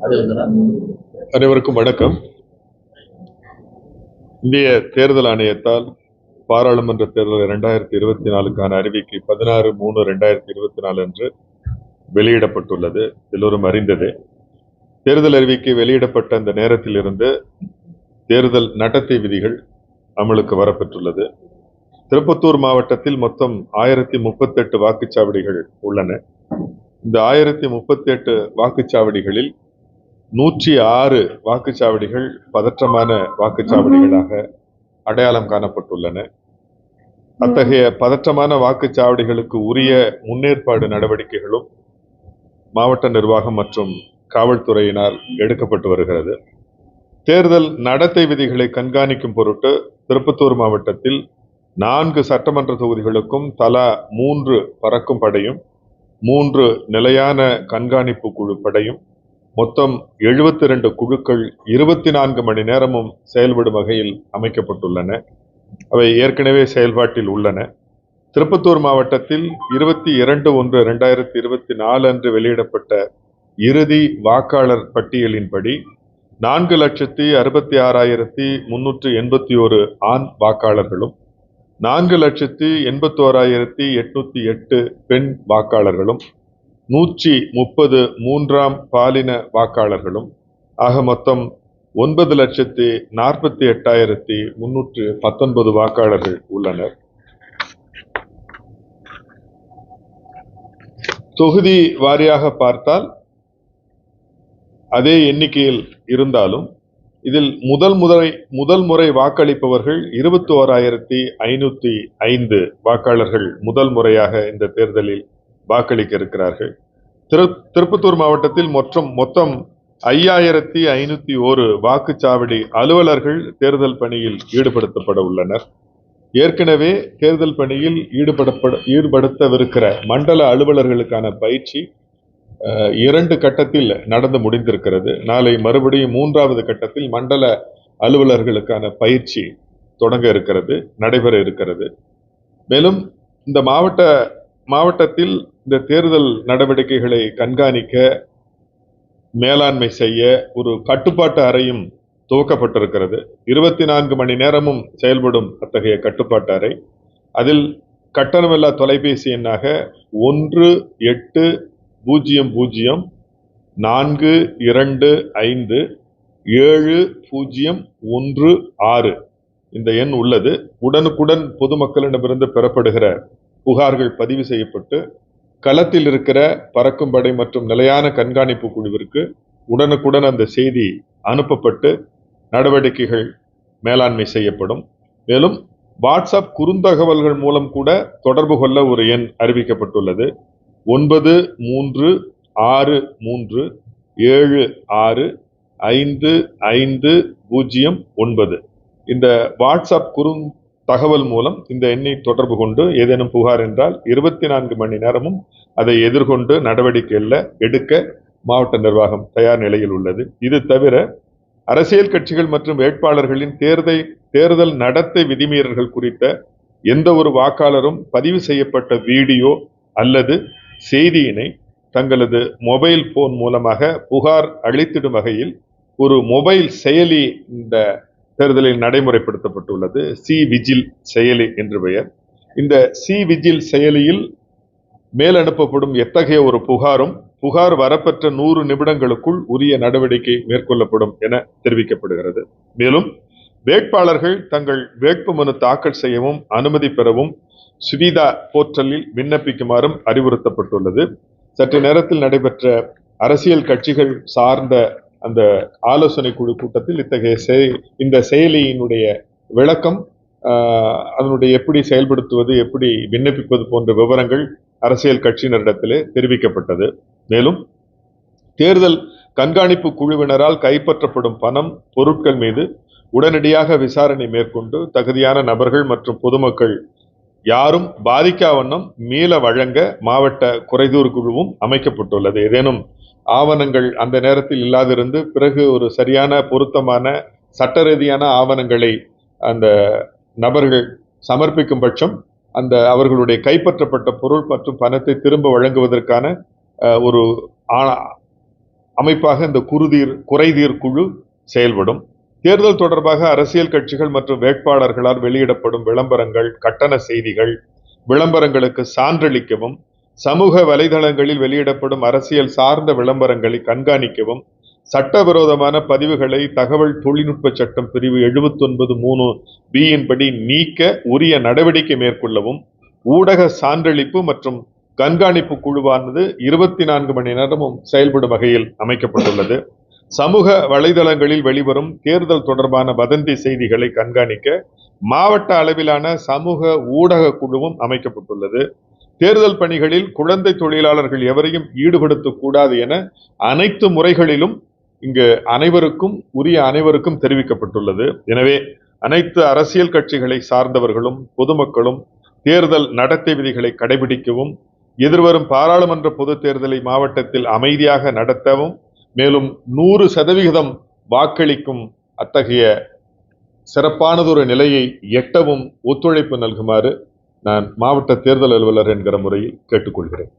அனைவருக்கும் வணக்கம். இந்திய தேர்தல் ஆணையத்தால் பாராளுமன்ற தேர்தல் இரண்டாயிரத்தி இருபத்தி நாலுக்கான அறிவிக்கை பதினாறு மூணு ரெண்டாயிரத்தி இருபத்தி நாலு அன்று வெளியிடப்பட்டுள்ளது. எல்லோரும் அறிந்ததே. தேர்தல் அறிவிக்கை வெளியிடப்பட்ட அந்த நேரத்திலிருந்து தேர்தல் நடத்தை விதிகள் அமலுக்கு வரப்பெற்றுள்ளது. திருப்பத்தூர் மாவட்டத்தில் மொத்தம் ஆயிரத்தி முப்பத்தெட்டு வாக்குச்சாவடிகள் உள்ளன. இந்த ஆயிரத்தி முப்பத்தி எட்டு வாக்குச்சாவடிகளில் நூற்றி ஆறு வாக்குச்சாவடிகள் பதற்றமான வாக்குச்சாவடிகளாக அடையாளம் காணப்பட்டுள்ளன. அத்தகைய பதற்றமான வாக்குச்சாவடிகளுக்கு உரிய முன்னேற்பாடு நடவடிக்கைகளும் மாவட்ட நிர்வாகம் மற்றும் காவல்துறையினால் எடுக்கப்பட்டு வருகிறது. தேர்தல் நடத்தை விதிகளை கண்காணிக்கும் பொருட்டு திருப்பத்தூர் மாவட்டத்தில் நான்கு சட்டமன்ற தொகுதிகளுக்கும் தலா மூன்று பறக்கும் படையும் மூன்று நிலையான கண்காணிப்பு குழு படையும் மொத்தம் எழுபத்தி ரெண்டு குழுக்கள் இருபத்தி நான்கு மணி நேரமும் செயல்படும் வகையில் அமைக்கப்பட்டுள்ளன. அவை ஏற்கனவே செயல்பாட்டில் உள்ளன. திருப்பத்தூர் மாவட்டத்தில் இருபத்தி இரண்டு ஒன்று ரெண்டாயிரத்தி இருபத்தி நாலு அன்று வெளியிடப்பட்ட இறுதி வாக்காளர் பட்டியலின்படி நான்கு லட்சத்தி அறுபத்தி ஆறாயிரத்தி முன்னூற்று எண்பத்தி ஒரு ஆண் வாக்காளர்களும் நான்கு லட்சத்தி எண்பத்தோராயிரத்தி எட்நூத்தி எட்டு பெண் வாக்காளர்களும் நூற்றி முப்பது மூன்றாம் பாலின வாக்காளர்களும் ஆக மொத்தம் ஒன்பது லட்சத்தி நாற்பத்தி எட்டாயிரத்தி முன்னூற்று பத்தொன்பது வாக்காளர்கள் உள்ளனர். தொகுதி வாரியாக பார்த்தால் அதே எண்ணிக்கையில் இருந்தாலும் இதில் முதல் முறை முதல் முறை வாக்களிப்பவர்கள் இருபத்தி ஓராயிரத்தி ஐநூற்றி ஐந்து வாக்காளர்கள் முதல் முறையாக இந்த தேர்தலில் வாக்களிக்க இருக்கிறார்கள் திரு திருப்பத்தூர் மாவட்டத்தில் மொத்தம் மொத்தம் ஐயாயிரத்தி ஐநூத்தி ஒரு வாக்குச்சாவடி அலுவலர்கள் தேர்தல் பணியில் ஈடுபடுத்தப்பட உள்ளனர். ஏற்கனவே தேர்தல் பணியில் ஈடுபடப்பட ஈடுபடுத்தவிருக்கிற மண்டல அலுவலர்களுக்கான பயிற்சி இரண்டு கட்டத்தில் நடந்து முடிந்திருக்கிறது. நாளை மறுபடியும் மூன்றாவது கட்டத்தில் மண்டல அலுவலர்களுக்கான பயிற்சி தொடங்க இருக்கிறது நடைபெற இருக்கிறது. மேலும் இந்த மாவட்ட மாவட்டத்தில் இந்த தேர்தல் நடவடிக்கைகளை கண்காணிக்க மேலாண்மை செய்ய ஒரு கட்டுப்பாட்டு அறையும் துவக்கப்பட்டிருக்கிறது. இருபத்தி நான்கு மணி நேரமும் செயல்படும் அத்தகைய கட்டுப்பாட்டு அறை. அதில் கட்டணமில்லா தொலைபேசி எண்ணாக ஒன்று எட்டு பூஜ்ஜியம் பூஜ்ஜியம் நான்கு இரண்டு ஐந்து ஏழு பூஜ்ஜியம் ஒன்று ஆறு இந்த எண் உள்ளது. உடனுக்குடன் பொதுமக்களிடமிருந்து பெறப்படுகிற புகார்கள் பதிவு செய்யப்பட்டு களத்தில் இருக்கிற பறக்கும் படை மற்றும் நிலையான கண்காணிப்பு குழுவிற்கு உடனுக்குடன் அந்த செய்தி அனுப்பப்பட்டு நடவடிக்கைகள் மேலாண்மை செய்யப்படும். மேலும் வாட்ஸ்அப் குறுந்தகவல்கள் மூலம் கூட தொடர்பு கொள்ள ஒரு எண் அறிவிக்கப்பட்டுள்ளது. ஒன்பது மூன்று ஆறு மூன்று ஏழு ஆறு ஐந்து ஐந்து பூஜ்ஜியம் ஒன்பது. இந்த வாட்ஸ்அப் குறும் தகவல் மூலம் இந்த எண்ணை தொடர்பு கொண்டு ஏதேனும் புகார் என்றால் இருபத்தி நான்கு மணி நேரமும் அதை எதிர்கொண்டு நடவடிக்கையில் எடுக்க மாவட்ட நிர்வாகம் தயார் நிலையில் உள்ளது. இது தவிர அரசியல் கட்சிகள் மற்றும் வேட்பாளர்களின் தேர்தல் தேர்தல் நடத்தை விதிமீறல்கள் குறித்த எந்த ஒரு வாக்காளரும் பதிவு செய்யப்பட்ட வீடியோ அல்லது செய்தியினை தங்களது மொபைல் போன் மூலமாக புகார் அளித்திடும் வகையில் ஒரு மொபைல் செயலி இந்த தேர்தலில் நடைமுறைப்படுத்தப்பட்டுள்ளது. சி விஜில் செயலி என்று பெயர். இந்த சி விஜில் செயலியில் மேல் அனுப்பப்படும் எத்தகைய ஒரு புகாரும் புகார் வரப்பெற்ற நூறு நிமிடங்களுக்குள் உரிய நடவடிக்கை மேற்கொள்ளப்படும் என தெரிவிக்கப்படுகிறது. மேலும் வேட்பாளர்கள் தங்கள் வேட்புமனு தாக்கல் செய்யவும் அனுமதி பெறவும் சுவிதா போர்ட்டலில் விண்ணப்பிக்குமாறும் அறிவுறுத்தப்பட்டுள்ளது. சற்று நேரத்தில் நடைபெற்ற அரசியல் கட்சிகள் சார்ந்த அந்த ஆலோசனை குழு கூட்டத்தில் இத்தகைய செய் இந்த செயலியினுடைய விளக்கம் அதனுடைய எப்படி செயல்படுத்துவது எப்படி விண்ணப்பிப்பது போன்ற விவரங்கள் அரசியல் கட்சியினரிடத்திலே தெரிவிக்கப்பட்டது. மேலும் தேர்தல் கண்காணிப்பு குழுவினரால் கைப்பற்றப்படும் பணம் பொருட்கள் மீது உடனடியாக விசாரணை மேற்கொண்டு தகுதியான நபர்கள் மற்றும் பொதுமக்கள் யாரும் பாதிக்கா வண்ணம் மீள வழங்க மாவட்ட குறைதூர் குழுவும் அமைக்கப்பட்டுள்ளது. ஏதேனும் ஆவணங்கள் அந்த நேரத்தில் இல்லாதிருந்து பிறகு ஒரு சரியான பொருத்தமான சட்ட ரீதியான ஆவணங்களை அந்த நபர்கள் சமர்ப்பிக்கும் பட்சம் அந்த அவர்களுடைய கைப்பற்றப்பட்ட பொருள் மற்றும் பணத்தை திரும்ப வழங்குவதற்கான ஒரு அமைப்பாக இந்த குருதீர் குறைதீர் குழு செயல்படும். தேர்தல் தொடர்பாக அரசியல் கட்சிகள் மற்றும் வேட்பாளர்களால் வெளியிடப்படும் விளம்பரங்கள் கட்டண செய்திகள் விளம்பரங்களுக்கு சான்றளிக்கவும் சமூக வலைதளங்களில் வெளியிடப்படும் அரசியல் சார்ந்த விளம்பரங்களை கண்காணிக்கவும் சட்டவிரோதமான பதிவுகளை தகவல் தொழில்நுட்ப சட்டம் பிரிவு 79 மூணு பியின்படி நீக்க உரிய நடவடிக்கை மேற்கொள்ளவும் ஊடக சான்றளிப்பு மற்றும் கண்காணிப்பு குழுவானது இருபத்தி நான்கு மணி நேரமும் செயல்படும் வகையில் அமைக்கப்பட்டுள்ளது. சமூக வலைதளங்களில் வெளிவரும் தேர்தல் தொடர்பான வதந்தி செய்திகளை கண்காணிக்க மாவட்ட அளவிலான சமூக ஊடக குழுவும் அமைக்கப்பட்டுள்ளது. தேர்தல் பணிகளில் குழந்தை தொழிலாளர்கள் எவரையும் ஈடுபடுத்தக்கூடாது என அனைத்து முறைகளிலும் இங்கு அனைவருக்கும் உரிய அனைவருக்கும் தெரிவிக்கப்பட்டுள்ளது. எனவே அனைத்து அரசியல் கட்சிகளை சார்ந்தவர்களும் பொதுமக்களும் தேர்தல் நடத்தை விதிகளை கடைபிடிக்கவும் எதிர்வரும் பாராளுமன்ற பொதுத் தேர்தலை மாவட்டத்தில் அமைதியாக நடத்தவும் மேலும் நூறு சதவிகிதம் வாக்களிக்கும் அத்தகைய சிறப்பானதொரு நிலையை எட்டவும் ஒத்துழைப்பு நல்குமாறு நான் மாவட்ட தேர்தல் அலுவலர் என்கிற முறையில் கேட்டுக்கொள்கிறேன்.